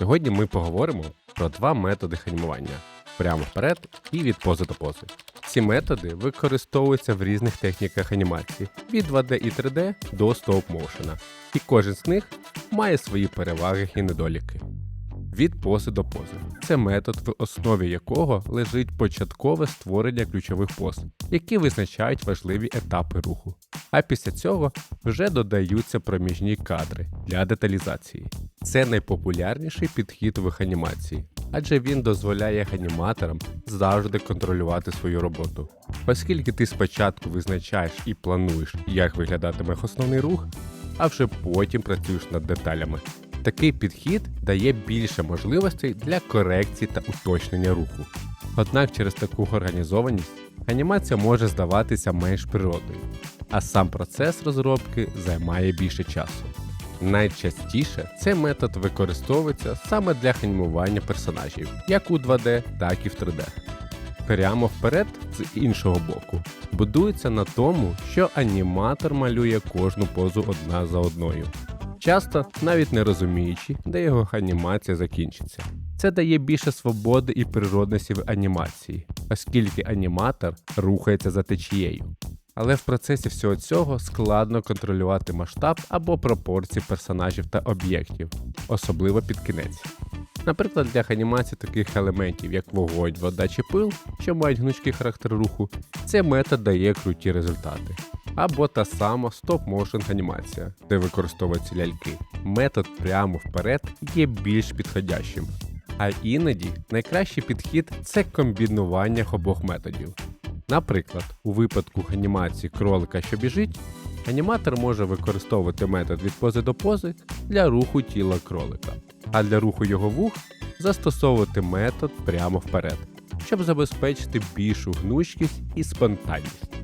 Сьогодні ми поговоримо про два методи ханімування прямо вперед і від пози до пози. Ці методи використовуються в різних техніках анімації від 2D і 3D до стоп-моушена, і кожен з них має свої переваги і недоліки. Від пози до пози це метод, в основі якого лежить початкове створення ключових поз, які визначають важливі етапи руху. А після цього вже додаються проміжні кадри для деталізації. Це найпопулярніший підхід в анімації, адже він дозволяє аніматорам завжди контролювати свою роботу. Оскільки ти спочатку визначаєш і плануєш, як виглядатиме основний рух, а вже потім працюєш над деталями. Такий підхід дає більше можливостей для корекції та уточнення руху. Однак через таку організованість анімація може здаватися менш природною, а сам процес розробки займає більше часу. Найчастіше цей метод використовується саме для анімування персонажів, як у 2D, так і в 3D. Прямо вперед з іншого боку будується на тому, що аніматор малює кожну позу одна за одною, часто навіть не розуміючи, де його анімація закінчиться. Це дає більше свободи і природності в анімації, оскільки аніматор рухається за течією. Але в процесі всього цього складно контролювати масштаб або пропорції персонажів та об'єктів, особливо під кінець. Наприклад, для анімації таких елементів, як вогонь, вода чи пил, що мають гнучкий характер руху, цей метод дає круті результати. Або та сама стоп-моушен анімація, де використовуються ляльки. Метод прямо вперед є більш підходящим. А іноді найкращий підхід це комбінування обох методів. Наприклад, у випадку анімації кролика, що біжить, аніматор може використовувати метод від пози до пози для руху тіла кролика, а для руху його вух застосовувати метод прямо вперед, щоб забезпечити більшу гнучкість і спонтанність.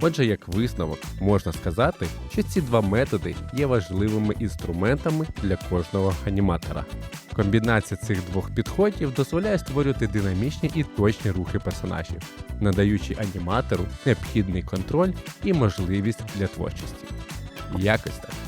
Отже, як висновок, можна сказати, що ці два методи є важливими інструментами для кожного аніматора. Комбінація цих двох підходів дозволяє створювати динамічні і точні рухи персонажів, надаючи аніматору необхідний контроль і можливість для творчості. Якось так.